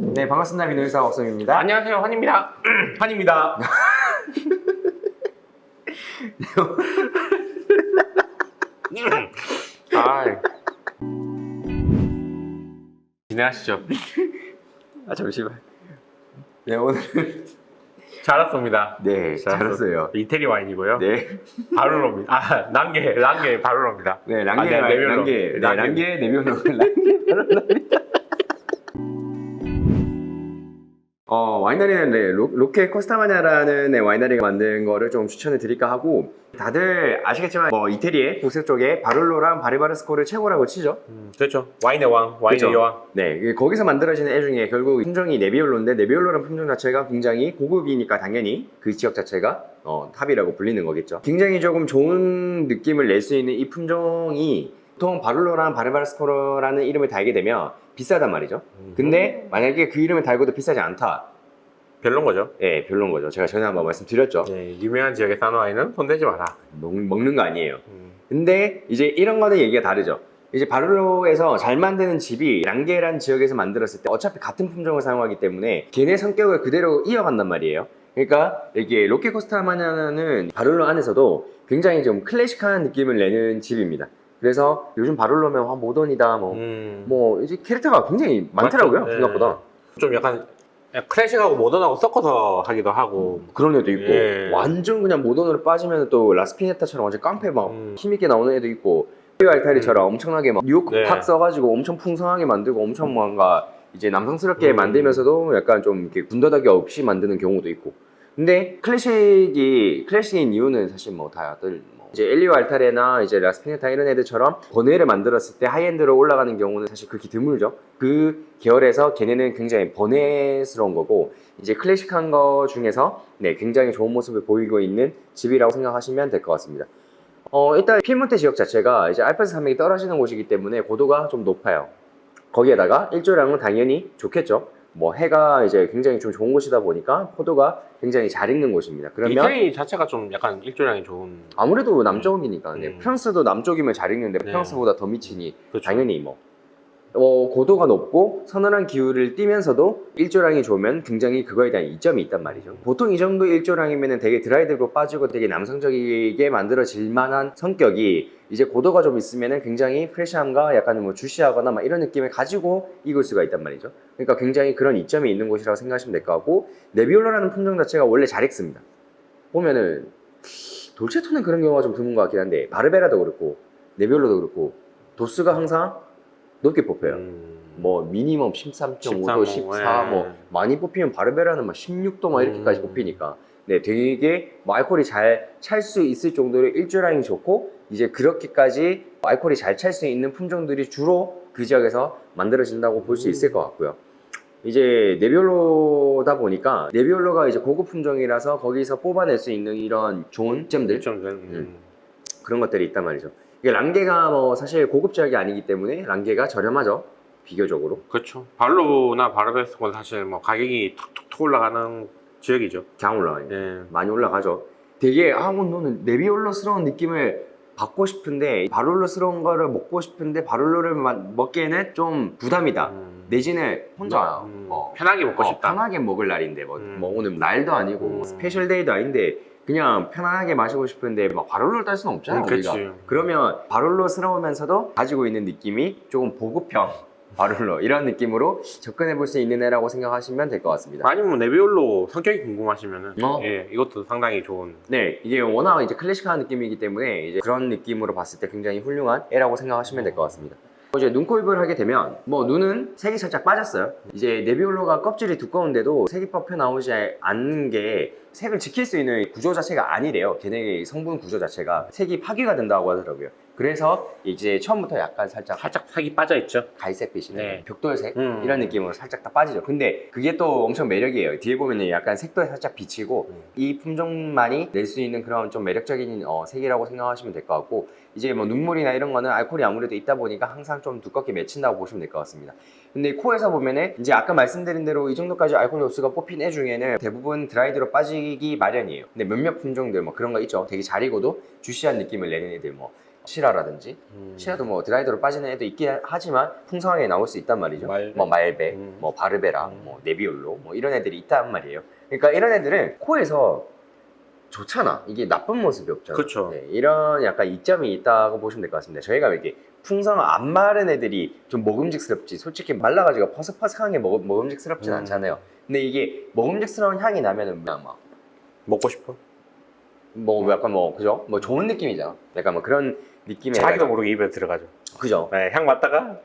네, 반갑습니다. 민호일사 박성입니다. 안녕하세요 환입니다 환입니다 아 진행하시죠 아, 잠시만. 네, 오늘. 잘 왔습니다 네, 잘 왔어요. 이태리 와인이고요 네. 바르로입니다 아 랑게 랑게 바르로입니다 네, 랑게, 아, 네. 랑게, 네, 랑게. 랑게, 네비올로, 랑게, 바로 어, 와이너리는 네, 로, 로케 코스타마냐라는 네, 와이너리가 만든 거를 좀 추천을 드릴까 하고 다들 아시겠지만 뭐 이태리의 북서 쪽에 바를로랑 바리바르스코를 최고라고 치죠. 음, 그렇죠 와인의 왕 와인의 그쵸? 여왕 네, 그 거기서 만들어지는 애 중에 결국 품종이 네비올로인데 네비올로라는 품종 자체가 굉장히 고급이니까 당연히 그 지역 자체가 어, 탑이라고 불리는 거겠죠. 굉장히 조금 좋은 느낌을 낼 수 있는 이 품종이 보통 바를로랑 바르바르스코라는 이름을 달게 되면 비싸단 말이죠. 근데 만약에 그 이름을 달고도 비싸지 않다. 별론 거죠 예, 별론 거죠. 제가 전에 한번 말씀드렸죠. 네, 유명한 지역의 싼 와인은 손대지 마라 먹, 먹는 거 아니에요. 음, 근데 이제 이런 거는 얘기가 다르죠. 이제 바를로에서 잘 만드는 집이 랑게란 지역에서 만들었을 때 어차피 같은 품종을 사용하기 때문에 걔네 성격을 그대로 이어간단 말이에요. 그러니까 이게 로케 코스타마냐는 바를로 안에서도 굉장히 좀 클래식한 느낌을 내는 집입니다. 그래서 요즘 바를로면 와, 모던이다 뭐, 음. 뭐 이제 캐릭터가 굉장히 많더라고요 맞죠? 네. 생각보다. 좀 약간 클래식하고 모던하고 섞어서 하기도 하고 그런 애도 있고 예. 완전 그냥 모던으로 빠지면 또 라스피네타처럼 완전 깡패 막 음. 힘있게 나오는 애도 있고 리 알타리처럼 엄청나게 막 뉴욕 네. 팍 써가지고 엄청 풍성하게 만들고 엄청 뭔가 이제 남성스럽게 음. 만들면서도 약간 좀 이렇게 군더더기 없이 만드는 경우도 있고 근데 클래식이 클래식인 이유는 사실 뭐 다들 뭐 이제 엘리오 알타레나 이제 라스피네타 이런 애들처럼 번외를 만들었을 때 하이엔드로 올라가는 경우는 사실 극히 드물죠 그 계열에서 걔네는 굉장히 번외스러운 거고 이제 클래식한 거 중에서 네 굉장히 좋은 모습을 보이고 있는 집이라고 생각하시면 될 것 같습니다. 어 일단 피몬테 지역 자체가 이제 알프스 산맥이 떨어지는 곳이기 때문에 고도가 좀 높아요. 거기에다가 일조량은 당연히 좋겠죠. 뭐 해가 이제 굉장히 좀 좋은 곳이다 보니까 포도가 굉장히 잘 익는 곳입니다. 그러면 이태리 자체가 좀 약간 일조량이 좋은 아무래도 남쪽이니까 네. 음. 프랑스도 남쪽이면 잘 익는데 네. 프랑스보다 더 미치니 그렇죠. 당연히 뭐 어, 고도가 높고 서늘한 기후를 띠면서도 일조량이 좋으면 굉장히 그거에 대한 이점이 있단 말이죠. 보통 이 정도 일조량이면 되게 드라이드로 빠지고 되게 남성적이게 만들어질 만한 성격이 이제 고도가 좀 있으면 굉장히 프레시함과 약간 뭐 주시하거나 막 이런 느낌을 가지고 익을 수가 있단 말이죠. 그러니까 굉장히 그런 이점이 있는 곳이라고 생각하시면 될 것 같고 네비올로라는 품종 자체가 원래 잘 익습니다. 보면은 돌체토는 그런 경우가 좀 드문 것 같긴 한데 바르베라도 그렇고 네비올로도 그렇고 도수가 항상 높게 뽑혀요. 음. 뭐 미니멈 13.5도, 13, 14, 예. 뭐 많이 뽑히면 바르베라는 막 16도 막 이렇게까지 음. 뽑히니까 네 되게 뭐 알코올이 잘 찰 수 있을 정도로 일조량이 좋고 이제 그렇게까지 알코올이 잘 찰 수 있는 품종들이 주로 그 지역에서 만들어진다고 볼수 음. 있을 것 같고요. 이제 네비올로다 보니까 네비올로가 이제 고급 품종이라서 거기서 뽑아낼 수 있는 이런 좋은 점들 좀 음. 그런 것들이 있단 말이죠. 이게 랑게가 뭐 사실 고급 지역이 아니기 때문에 랑게가 저렴하죠. 비교적으로. 그렇죠. 발로나 바르베스콘 사실 뭐 가격이 툭툭툭 올라가는 지역이죠. 강 올라가요. 예. 많이 올라가죠. 되게 아, 뭐 너는 네비올로스러운 느낌을 받고 싶은데 바롤로스러운 거를 먹고 싶은데 바롤로를 마- 먹기에는 좀 부담이다. 음. 내지는 혼자 음, 어, 편하게 먹고 어, 싶다. 편하게 먹을 날인데 뭐, 음. 뭐 오늘 날도 아니고 뭐 음. 스페셜 데이도 아닌데 그냥 편하게 마시고 싶은데 막 바롤로를 딸 수는 없잖아 음, 우리가. 그치. 그러면 바롤로스러우면서도 가지고 있는 느낌이 조금 보급형 바롤로 이런 느낌으로 접근해 볼 수 있는 애라고 생각하시면 될 것 같습니다. 아니면 뭐 네비올로 성격이 궁금하시면은 어. 예, 이것도 상당히 좋은 네, 이게 워낙 이제 클래식한 느낌이기 때문에 이제 그런 느낌으로 봤을 때 굉장히 훌륭한 애라고 생각하시면 될 것 같습니다. 이제 눈코입을 하게 되면 뭐 눈은 색이 살짝 빠졌어요. 이제 네비올로가 껍질이 두꺼운데도 색이 뽑혀 나오지 않는 게 색을 지킬 수 있는 구조 자체가 아니래요. 걔네의 성분 구조 자체가 색이 파괴가 된다고 하더라고요. 그래서 이제 처음부터 약간 살짝 살짝 색이 빠져 있죠. 갈색빛이나 네. 벽돌색 음. 이런 느낌으로 살짝 딱 빠지죠. 근데 그게 또 엄청 매력이에요. 뒤에 보면 약간 색도 살짝 비치고 음. 이 품종만이 낼 수 있는 그런 좀 매력적인 어, 색이라고 생각하시면 될 것 같고 이제 뭐 눈물이나 이런 거는 알코올이 아무래도 있다 보니까 항상 좀 두껍게 맺힌다고 보시면 될 것 같습니다. 근데 코에서 보면은 이제 아까 말씀드린 대로 이 정도까지 알코올 도수가 뽑힌 애 중에는 대부분 드라이드로 빠지기 마련이에요. 근데 몇몇 품종들 뭐 그런 거 있죠. 되게 잘 익어도 주시한 느낌을 내는 애들 뭐 시라라든지 음. 시라도 뭐 드라이더로 빠지는 애도 있긴 하지만 풍성하게 나올 수 있단 말이죠. 말베. 뭐 말베, 음. 뭐 바르베라, 음. 뭐 네비올로 뭐 이런 애들이 있단 말이에요. 그러니까 이런 애들은 코에서 좋잖아. 이게 나쁜 모습이 없잖아. 그쵸. 네, 이런 약간 이점이 있다고 보시면 될 것 같습니다. 저희가 이렇게 풍성 안 마른 애들이 좀 먹음직스럽지. 솔직히 말라가지고 퍼석퍼석한 게 먹, 먹음직스럽진 음. 않잖아요. 근데 이게 먹음직스러운 향이 나면은 그냥 막 먹고 싶어. 뭐 약간 뭐 그죠? 뭐 좋은 느낌이잖아. 약간 뭐 그런 느낌의 자기도 모르게 입에 들어가죠. 그죠? 네, 향 맡다가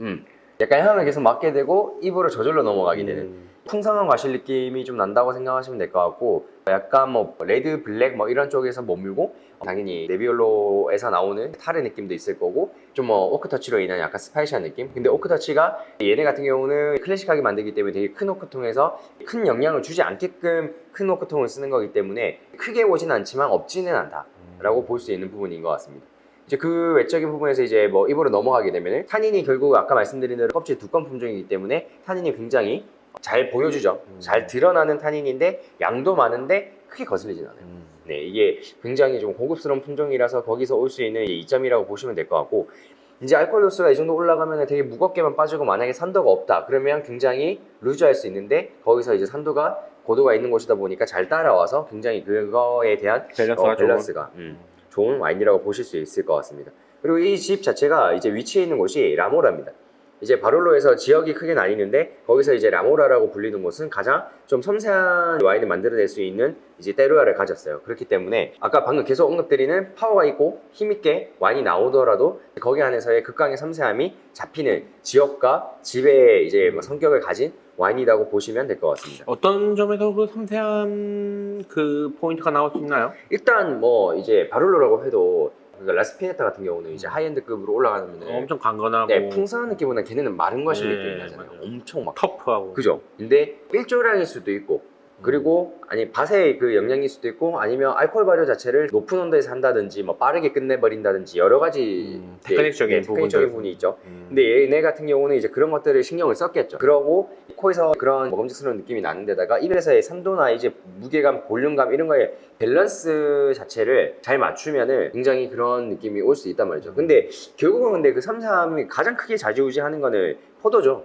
음. 약간 향을 계속 맡게 되고 입으로 저절로 넘어가게 되는 음. 풍성한 과실 느낌이 좀 난다고 생각하시면 될 것 같고 약간 뭐 레드, 블랙 뭐 이런 쪽에서 머물고 당연히 네비올로에서 나오는 탈의 느낌도 있을 거고 좀 뭐 오크터치로 인한 약간 스파이시한 느낌 근데 오크터치가 얘네 같은 경우는 클래식하게 만들기 때문에 되게 큰 오크통에서 큰 영향을 주지 않게끔 큰 오크통을 쓰는 거기 때문에 크게 오진 않지만 없지는 않다 라고 볼 수 있는 부분인 것 같습니다. 이제 그 외적인 부분에서 이제 뭐 입으로 넘어가게 되면 탄닌이 결국 아까 말씀드린 대로 껍질 두꺼운 품종이기 때문에 탄닌이 굉장히 잘 보여주죠. 음. 잘 드러나는 탄닌인데 양도 많은데 크게 거슬리진 않아요. 음. 네, 이게 굉장히 좀 고급스러운 품종이라서 거기서 올 수 있는 이점이라고 보시면 될 것 같고 이제 알코올 도수가 이 정도 올라가면 되게 무겁게만 빠지고 만약에 산도가 없다 그러면 굉장히 루즈할 수 있는데 거기서 이제 산도가 고도가 있는 곳이다 보니까 잘 따라와서 굉장히 그거에 대한 밸런스가 어, 밸런스가 음, 좋은 와인이라고 보실 수 있을 것 같습니다. 그리고 이 집 자체가 이제 위치해 있는 곳이 라모라입니다. 이제 바롤로에서 지역이 크게 나뉘는데 거기서 이제 라모라라고 불리는 곳은 가장 좀 섬세한 와인을 만들어낼 수 있는 이제 때루아를 가졌어요. 그렇기 때문에 아까 방금 계속 언급드리는 파워가 있고 힘있게 와인이 나오더라도 거기 안에서의 극강의 섬세함이 잡히는 지역과 집의 이제 뭐 성격을 가진 와인이라고 보시면 될 것 같습니다. 어떤 점에서 그 섬세한 그 포인트가 나올 수 있나요? 일단 뭐 이제 바롤로라고 해도 그러니까 라스피네타 같은 경우는 이제 하이엔드급으로 올라가면 엄청 강건하고 네, 풍성한 느낌보다 걔네는 마른 과실 네, 느낌이 나잖아요. 맞아요. 엄청 막 터프하고 그죠? 근데 일조량일 수도 있고 그리고 아니 밭의 그 영양일 수도 있고 아니면 알코올 발효 자체를 높은 온도에서 한다든지 뭐 빠르게 끝내버린다든지 여러 가지 음, 네, 테크닉적인 네, 테크닉적인 부분들. 부분이 있죠. 음. 근데 얘네 같은 경우는 이제 그런 것들을 신경을 썼겠죠. 그러고 코에서 그런 먹음직스러운 느낌이 나는 데다가 입에서의 산도나 이제 무게감, 볼륨감 이런 거에 밸런스 자체를 잘 맞추면은 굉장히 그런 느낌이 올 수 있단 말이죠. 근데 결국은 근데 그 삼삼이 가장 크게 좌지우지하는 거는 포도죠.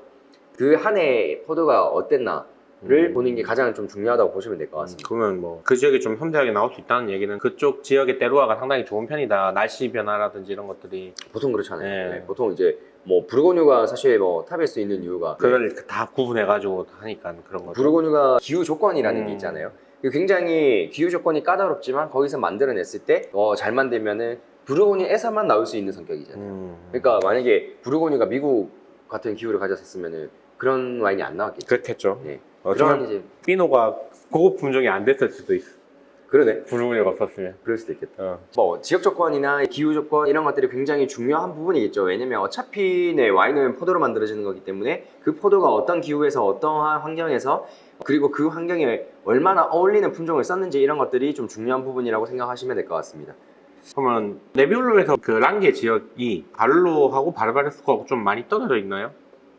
그 한 해 포도가 어땠나 를 음. 보는 게 가장 좀 중요하다고 보시면 될 것 같습니다. 그러면 뭐 그 지역이 좀 섬세하게 나올 수 있다는 얘기는 그쪽 지역의 때루아가 상당히 좋은 편이다. 날씨 변화라든지 이런 것들이 보통 그렇잖아요. 네. 네, 보통 이제 뭐 부르고뉴가 사실 뭐 탑일 수 있는 이유가 그걸 다 구분해가지고 하니까 그런 거죠. 부르고뉴가 기후 조건이라는 음. 게 있잖아요. 그 굉장히 기후 조건이 까다롭지만 거기서 만들어냈을 때 어, 잘 만들면은 부르고뉴에서만 나올 수 있는 성격이잖아요. 음. 그러니까 만약에 부르고뉴가 미국 같은 기후를 가졌었으면은 그런 와인이 안 나왔겠죠. 그렇겠죠. 네. 어, 그런 정말 이제 피노가 고급 품종이 안 됐을 수도 있어. 그러네. 부르고뉴가 없었으면. 그럴 수도 있겠다. 어. 뭐 지역 조건이나 기후 조건 이런 것들이 굉장히 중요한 부분이겠죠. 왜냐면 어차피 내 와인은 포도로 만들어지는 거기 때문에 그 포도가 어떤 기후에서 어떠한 환경에서 그리고 그 환경에 얼마나 어울리는 품종을 썼는지 이런 것들이 좀 중요한 부분이라고 생각하시면 될 것 같습니다. 그러면 네비올로에서 그 랑게 지역이 바를로하고 바르바레스코하고 좀 많이 떨어져 있나요?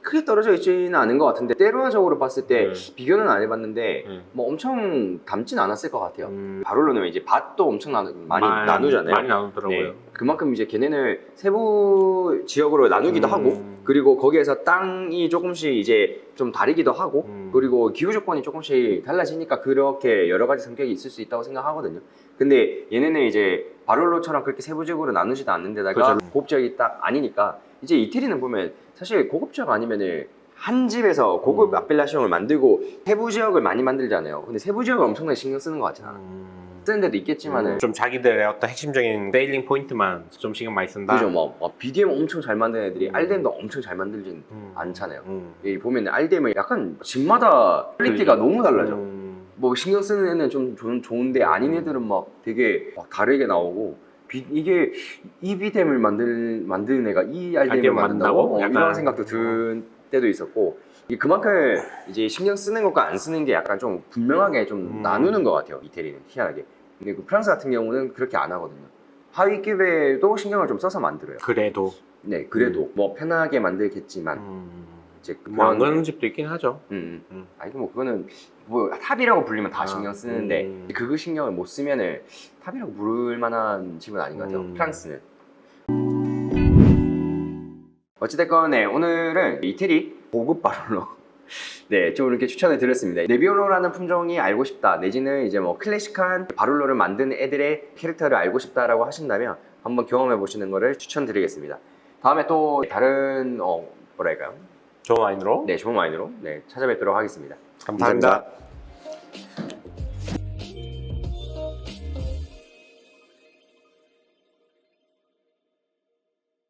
크게 떨어져 있지는 않은 것 같은데 때루아적으로 봤을 때 네. 비교는 안 해봤는데 네. 뭐 엄청 닮진 않았을 것 같아요. 음, 바롤로는 이제 밭도 엄청 나누, 많이 많이- 나누잖아요. 많이 나누더라고요. 네. 그만큼 이제 걔네는 세부 지역으로 나누기도 음. 하고 그리고 거기에서 땅이 조금씩 이제 좀 다르기도 하고 음. 그리고 기후 조건이 조금씩 달라지니까 그렇게 여러 가지 성격이 있을 수 있다고 생각하거든요. 근데 얘네는 이제 바롤로처럼 그렇게 세부적으로 나누지도 않는 데다가 그죠. 고급 지역이 딱 아니니까 이제 이태리는 보면 사실 고급 지역 아니면은 한 집에서 고급 음. 아펠라시옹을 만들고 세부 지역을 많이 만들잖아요. 근데 세부 지역을 엄청나게 신경 쓰는 것 같진 않아. 음. 쓰는 데도 있겠지만은 좀 자기들의 어떤 핵심적인 세일링 포인트만 좀 신경 많이 쓴다. 그죠 뭐, 뭐 BDM 엄청 잘 만드는 애들이 음. RDM도 엄청 잘 만들진 음. 않잖아요. 음. 보면 RDM은 약간 집마다 퀄리티가 너무 달라져. 음. 뭐 신경 쓰는 애는 좀 좋, 좋은데 아닌 애들은 막 되게 막 다르게 나오고 비- 이게 이 BDM을 만들 만드는 애가 이 RDM을 RDM 을 만든다고? 어. 이런 생각도 든 때도 있었고 이게 그만큼 이제 신경 쓰는 것과 안 쓰는 게 약간 좀 분명하게 좀 음. 나누는 것 같아요 이태리는 희한하게. 근데 그 프랑스 같은 경우는 그렇게 안 하거든요. 하위 급에도 신경을 좀 써서 만들어요. 그래도 네, 그래도 뭐 편하게 만들겠지만 음. 이제 뭐 안 그런 그러는 집도 있긴 하죠. 음, 음. 음. 아니 뭐 그거는 뭐 탑이라고 불리면 다 아, 신경 쓰는데 음. 그거 신경을 못 쓰면은 탑이라고 부를 만한 집은 아닌 것 같아요. 음. 프랑스는 어찌됐건 네, 오늘은 이태리 고급 바롤로 네, 좀 이렇게 추천을 드렸습니다. 네비올로라는 품종이 알고 싶다, 내지는 이제 뭐 클래식한 바롤로를 만드는 애들의 캐릭터를 알고 싶다라고 하신다면 한번 경험해 보시는 거를 추천드리겠습니다. 다음에 또 다른 어 뭐랄까요? 좋은 와인으로 네, 좋은 와인으로 네, 찾아뵙도록 하겠습니다. 감사합니다. 감사합니다.